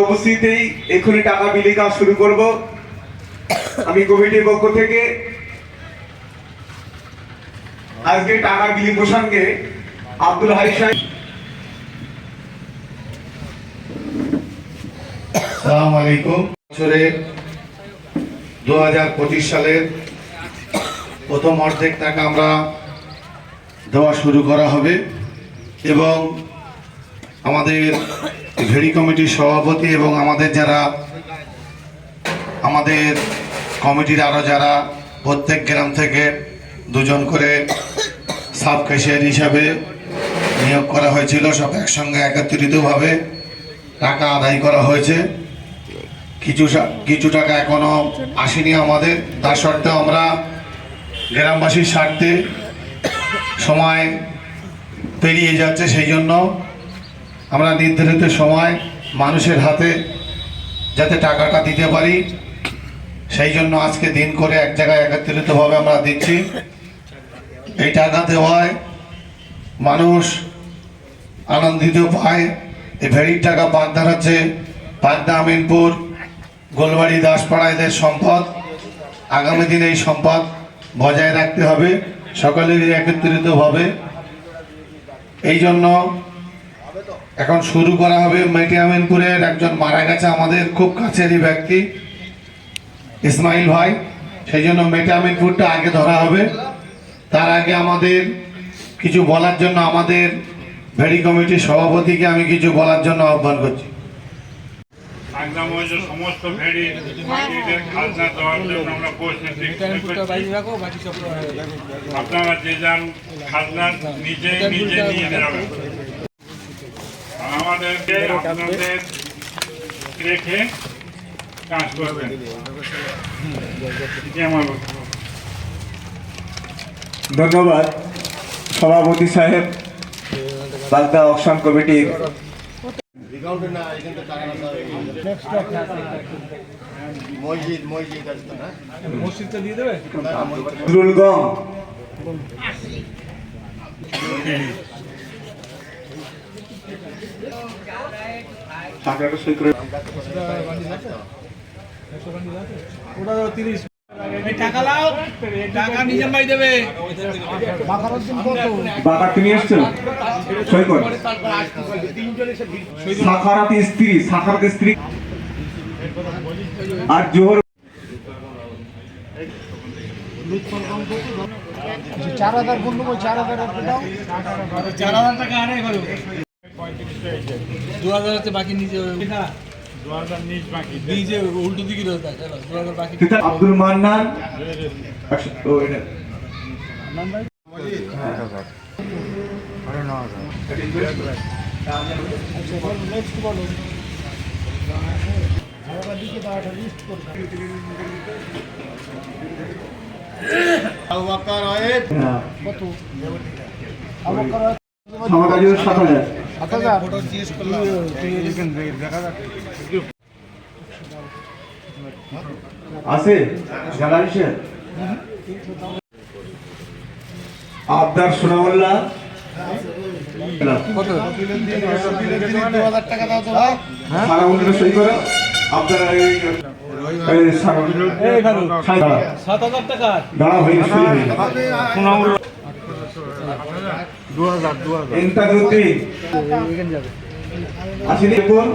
উপস্থিতেই এখনই টাকা বিলি কাজ শুরু করব। আমি কমিটির পক্ষ থেকে আজকে টাকা বিলি প্রসঙ্গে আব্দুল দু সালের প্রথম অর্ধেক টাকা আমরা দেওয়া শুরু করা হবে এবং আমাদের ভেড়ি কমিটির সভাপতি এবং আমাদের যারা, আমাদের কমিটির আরও যারা প্রত্যেক গ্রাম থেকে দুজন করে সাব ক্যাশিয়ার হিসাবে নিয়োগ করা হয়েছিল, সব একসঙ্গে একত্রিতভাবে টাকা আদায় করা হয়েছে। কিছু কিছু টাকা এখনও আসেনি আমাদের। তার সত্ত্বেও আমরা গ্রামবাসীর স্বার্থে সময় পেরিয়ে যাচ্ছে সেই জন্য আমরা নির্ধারিত সময় মানুষের হাতে যাতে টাকাটা দিতে পারি, সেই জন্য আজকে দিন করে এক জায়গায় একত্রিতভাবে আমরা দিচ্ছি। এই টাকা দেওয়ায় মানুষ আনন্দিত পায়। এই ভেড়ির টাকা পাকদার হচ্ছে পাকদা আমিনপুর গোলবাড়ি, দাসপাড়া এদের সম্পদ। আগামী দিনে এই সম্পদ বজায় রাখতে হবে সকলেরই একত্রিতভাবে এই জন্য এখন শুরু করা হবে মেটি আমিনপুরের একজন মারা গেছে আমাদের খুব কাছেরই ব্যক্তি, ইসমাইল ভাই। সেই জন্য মেটি আমিনপুরটা আগে ধরা হবে। তার আগে আমাদের কিছু বলার জন্য আমাদের ভেড়ি কমিটির সভাপতিকে আমি কিছু বলার জন্য আহ্বান করছি। একদম ওই যে সমস্ত মাটিদের খাজনা দেওয়ার জন্য আমরা প্রস্তুতি আপনারা যে যান খাজনা নিজে নিজে নিয়ে যাবেন আমাদেরকে আপনাদের রেখে কাজ করবেন। ধন্যবাদ। সভাপতি সাহেব, বাগদা অকশন কমিটির মসজিদ মসজিদ আসতো না নজরুল গম টাকাটা সই করে টাকা লাও টাকা নিজের ভাই দেবে? তুমি এসছো সই কর সাখারাত স্ত্রী সাখারাত স্ত্রী। আর জোহর চার হাজার টাকা আনে করো দু হাজার হচ্ছে বাকি নিজে দু হাজার বাকি নিজে আব্দুল মান্নান। আমার কাছে সাত হাজার আছে আবদার সোনাউল্লাহ সই করো দাঁড়া সাত হাজার টাকা দাঁড়া হয়ে ইন্তাজউদ্দিন আসেনি কোন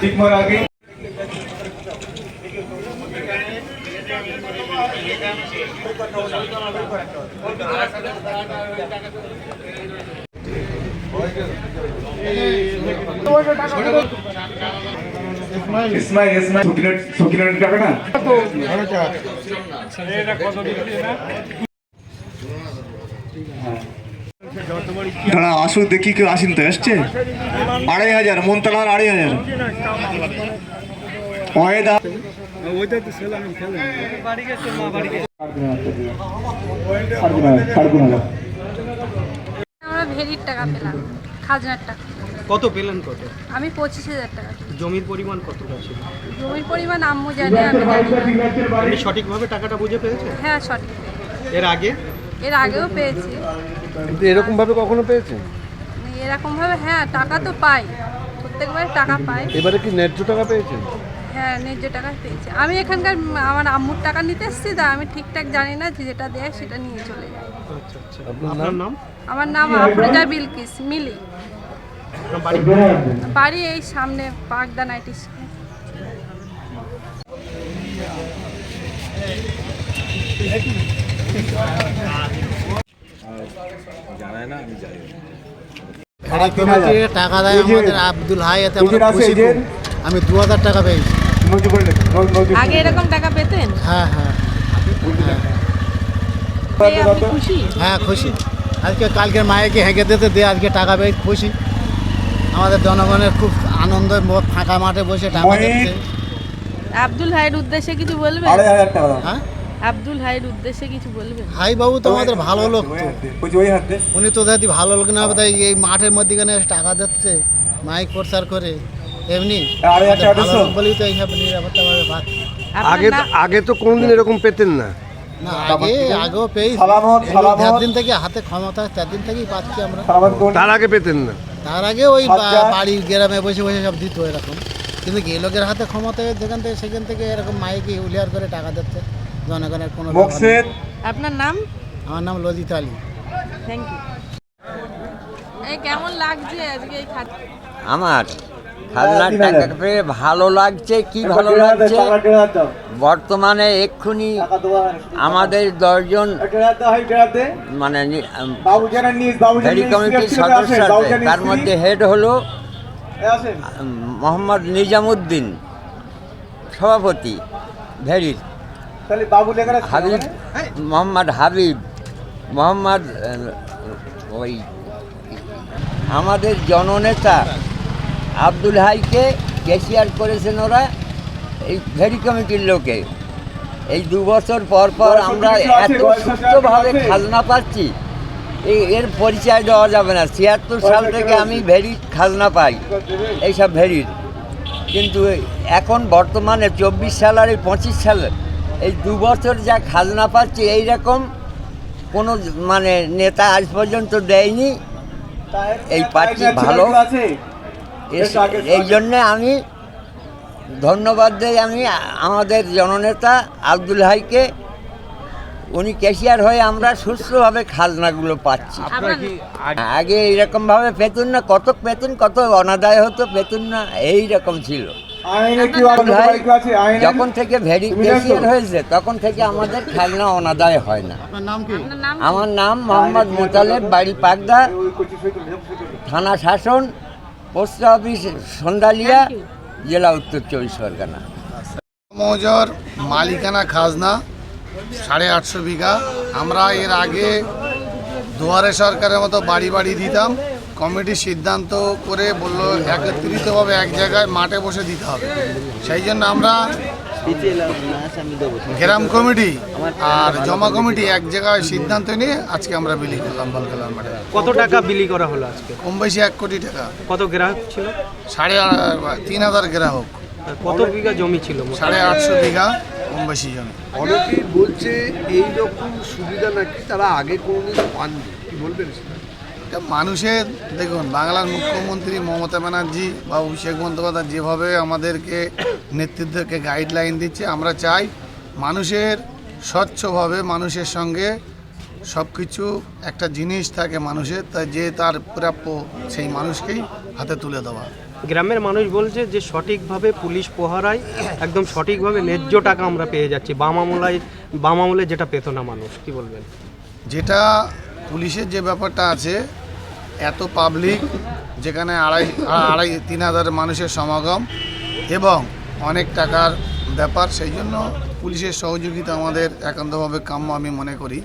ঠিক মার আগে। ইসমাইল ইসমাইল সকিনার সকিনার টাকা না? এটা কত দিচ্ছি না দাঁড়া আসু দেখি কেউ আসেন তো এসছে? আড়াই হাজার মনতলার আড়াই হাজার। ওয়েদা হাজার ভেরির টাকা পেলাম খাজনার টাকা। কত পেলেন কত? আমি পঁচিশ হাজার টাকা জমির পরিমাণ কত ছিল? জমির পরিমাণ আম্মু জানে আমি জানি না। আপনি সঠিকভাবে টাকাটা বুঝে পেয়েছেন? হ্যাঁ সঠিক। এর আগে? এর আগেও পেয়েছি। এরকম ভাবে কখনো পেয়েছেন? এরকমভাবে হ্যাঁ টাকা তো পাই। প্রত্যেকবার টাকা পাই। এবারে কি ন্যায্য টাকা পেয়েছেন? হ্যাঁ ন্যায্য টাকা পেয়েছি। আমি এখানকার উম, আমার আম্মুর টাকা নিতে এসেছি তা আমি ঠিকঠাক জানি না যে যেটা দেয় সেটা নিয়ে চলে যায় আচ্ছা আচ্ছা। আপনার আপনার নাম? আমার নাম আফরোজা বিলকিস মিলি। বাড়ি? এই সামনে পাকদা নাইটি ভাড়া কমিটি টাকা দেয় আমাদের আব্দুল হাই এতে? আমি দু হাজার টাকা পেয়েছি। আগে এরকম টাকা পেতেন? হ্যাঁ হ্যাঁ। হ্যাঁ খুশি। আজকে কালকে মায়েকে হেঁকে দিতে দিয়ে আজকে টাকা পেয়ে খুশি। আমাদের জনগণের খুব আনন্দ ফাঁকা মাঠে বসে টাকা আব্দুল হাইয়ের উদ্দেশ্যে কিছু টাকা হ্যাঁ? আব্দুল হাইয়ের উদ্দেশ্যে কিছু বলবেন হাই বাবু তো আমাদের ভালো লোক তো। বলছি ওই হাতে। উনি তো যদি ভালো লোক না হবে তাই এই মাঠের মধ্যেখানে টাকা দিচ্ছে মাইক প্রচার করে। এমনি? বলেই তো এইসব নিরাপত্তাভাবে আগে তো আগে তো কোনদিন এরকম পেতেন না। না আগে আগেও পেয়েছি। দিন থেকে হাতে ক্ষমতা চার দিন থেকেই পাচ্ছি আমরা। তার আগে পেতেন না। তার আগে ওই আচ্ছা। বাড়ির গ্রামে বসে বসে সব দিত এরকম। কিন্তু এই লোকের হাতে ক্ষমতা যেখান থেকে সেখান থেকে এরকম মাইকে উলিয়ার করে টাকা দিচ্ছে। জনগণের কোনো আপনার নাম? আমার নাম লজিত আলী। থ্যাংক ইউ এই কেমন লাগছে আজকে এই খাত আমার? হাজার টাকা পেয়ে ভালো লাগছে কি ভালো লাগছে? বর্তমানে এক্ষুনি আমাদের দশজন মানে কমিটির সদস্য আছে। তার মধ্যে হেড হলো মোহাম্মদ নিজামুদ্দিন সভাপতি ভেরির হাবিব মোহাম্মদ হাবিব মোহাম্মদ ওই আমাদের জননেতা আব্দুল হাইকে ক্যাশিয়ার করেছেন ওরা এই ভেরি কমিটির লোকে। এই দু বছর পর পর আমরা এত সুস্থভাবে খাজনা পাচ্ছি এই এর পরিচয় দেওয়া যাবে না। ছিয়াত্তর সাল থেকে আমি ভেরি খাজনা পাই এইসব ভেরির। কিন্তু এখন বর্তমানে চব্বিশ সাল আর এই পঁচিশ সাল এই দু বছর যা খাজনা পাচ্ছি এই রকম কোনো মানে নেতা আজ পর্যন্ত দেয়নি। এই পার্টি ভালো। এই জন্যে আমি ধন্যবাদ দেই আমি আমাদের জননেতা আব্দুল হাইকে। উনি ক্যাশিয়ার হয়ে আমরা সুস্থভাবে খাজনাগুলো পাচ্ছি। আগে এইরকমভাবে পেতুন না কত পেতুন কত অনাদায় হতো পেতুন না এই রকম ছিল যখন থেকে ভেরি ক্যাশিয়ার হয়েছে তখন থেকে আমাদের খাজনা অনাদায় হয় না। আপনার নাম কি? আপনার নাম আমার নাম মোহাম্মদ মোতালেব বাড়ি করে থানা শাসন পোস্ট অফিস সন্ধ্যালিয়া জেলা উত্তর চব্বিশ পরগনা। মৌজার মালিকানা খাজনা সাড়ে আটশো বিঘা। আমরা এর আগে দুয়ারে সরকারের মতো বাড়ি বাড়ি দিতাম। কমিটি সিদ্ধান্ত করে বলল একত্রিতভাবে এক জায়গায় মাঠে বসে দিতে হবে। সেই জন্য আমরা গ্রাম কমিটি আর জমা কমিটি এক জায়গায় সিদ্ধান্ত নিয়ে আজকে আমরা বিলি করলাম বলকালার মাঠে। কত টাকা বিলি করা হলো আজকে? কম বেশি এক কোটি টাকা। কত গ্রাহক ছিল? সাড়ে তিন হাজার গ্রাহক। কত বিঘা জমি ছিল সাড়ে আটশো বিঘা কম বেশি জমি। অনেকেই বলছে এই রকম সুবিধা নাকি তারা আগে কোনোদিন পাননি। কি বলবেন? মানুষের দেখুন বাংলার মুখ্যমন্ত্রী মমতা ব্যানার্জি বা অভিষেক বন্দ্যোপাধ্যায় যেভাবে আমাদেরকে নেতৃত্বকে গাইডলাইন দিচ্ছে আমরা চাই মানুষের স্বচ্ছভাবে মানুষের সঙ্গে সব কিছু একটা জিনিস থাকে মানুষের তা যে তার প্রাপ্য সেই মানুষকেই হাতে তুলে দেওয়া। গ্রামের মানুষ বলছে যে সঠিকভাবে পুলিশ পহারায় একদম সঠিকভাবে ন্যায্য টাকা আমরা পেয়ে যাচ্ছি। বাম আমলায় বাম আমলে যেটা পেত না মানুষ কি বলবেন? যেটা পুলিশের যে ব্যাপারটা আছে এত পাবলিক যেখানে আড়াই আড়াই, তিন হাজার মানুষের সমাগম এবং অনেক টাকার ব্যাপার, সেই জন্য পুলিশের সহযোগিতা আমাদের একান্তভাবে কাম্য আমি মনে করি।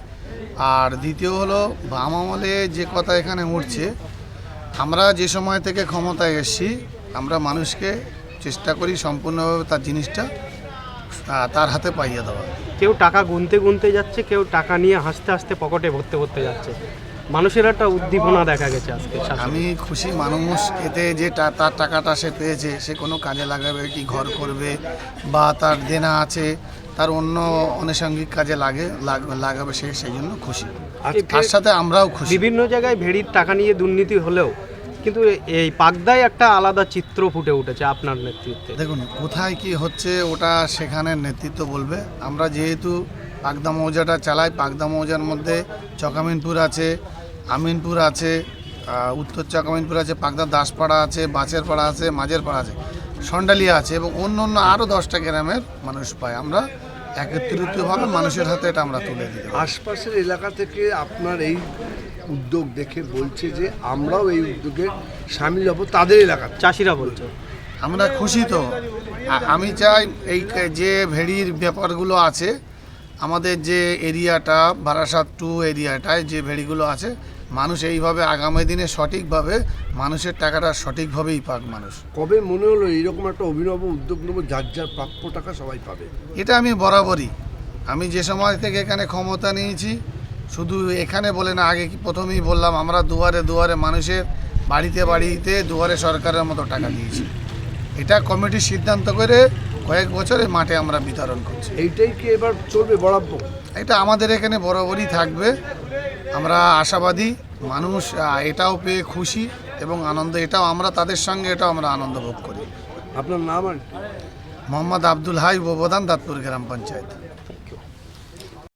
আর দ্বিতীয় হলো, বাম আমলে যে কথা এখানে উঠছে, আমরা যে সময় থেকে ক্ষমতায় এসেছি, আমরা মানুষকে চেষ্টা করি সম্পূর্ণভাবে তার জিনিসটা তার হাতে পাইয়ে দেওয়া কেউ টাকা গুনতে গুনতে যাচ্ছে, কেউ টাকা নিয়ে হাসতে হাসতে পকেটে ভরতে ভরতে যাচ্ছে। মানুষের একটা উদ্দীপনা দেখা গেছে আজকে আমি খুশি মানুষ এতে যে তার টাকাটা সে পেয়েছে সে কোনো কাজে লাগাবে কি ঘর করবে বা তার দেনা আছে তার অন্য আনুষঙ্গিক কাজে লাগে লাগ- লাগাবে সে সেই জন্য খুশি। আর তার সাথে আমরাও খুশি। বিভিন্ন জায়গায় ভেড়ির টাকা নিয়ে দুর্নীতি হলেও কিন্তু এই পাগদায় একটা আলাদা চিত্র ফুটে উঠেছে আপনার নেতৃত্বে। দেখুন কোথায় কি হচ্ছে ওটা সেখানের নেতৃত্ব বলবে। আমরা যেহেতু পাকদা মৌজাটা চালাই পাকদা মৌজার মধ্যে চকামিনপুর আছে আমিনপুর আছে উত্তর চকামিনপুর আছে পাকদা দাসপাড়া আছে বাঁচের পাড়া আছে মাঝের পাড়া আছে সন্ডালিয়া আছে এবং অন্য অন্য আরও দশটা গ্রামের মানুষ পায়। আমরা একত্রিতভাবে মানুষের হাতে এটা আমরা তুলে দিই আশপাশের এলাকা থেকে আপনার এই উদ্যোগ দেখে বলছে যে আমরাও এই উদ্যোগে সামিল হব তাদের এলাকা চাষিরা বলছে। আমরা খুশি তো। আমি চাই এই যে ভেড়ির ব্যাপারগুলো আছে আমাদের যে এরিয়াটা বারাসাত টু এরিয়াটায় যে ভেড়িগুলো আছে মানুষ এইভাবে আগামী দিনে সঠিকভাবে মানুষের টাকাটা সঠিকভাবেই পাক মানুষ। কবে মনে হলো এইরকম একটা অভিনব উদ্যোগ নেব যার যার প্রাপ্য টাকা সবাই পাবে? এটা আমি বরাবরই। আমি যে সময় থেকে এখানে ক্ষমতা নিয়েছি শুধু এখানে বলে না আগে কি প্রথমেই বললাম আমরা দুয়ারে দুয়ারে মানুষের বাড়িতে বাড়িতে দুয়ারে সরকারের মতো টাকা দিয়েছি। এটা কমিটির সিদ্ধান্ত করে কয়েক বছরে মাঠে আমরা বিতরণ করছি। এইটাই কি এবার চলবে বরাব্য এটা আমাদের এখানে বরাবরই থাকবে। আমরা আশাবাদী মানুষ এটাও পেয়ে খুশি এবং আনন্দ এটাও আমরা তাদের সঙ্গে এটাও আমরা আনন্দ ভোগ করি। আপনার নাম মোহাম্মদ আব্দুল হাই উপপ্রধান দাঁতপুর গ্রাম পঞ্চায়েত।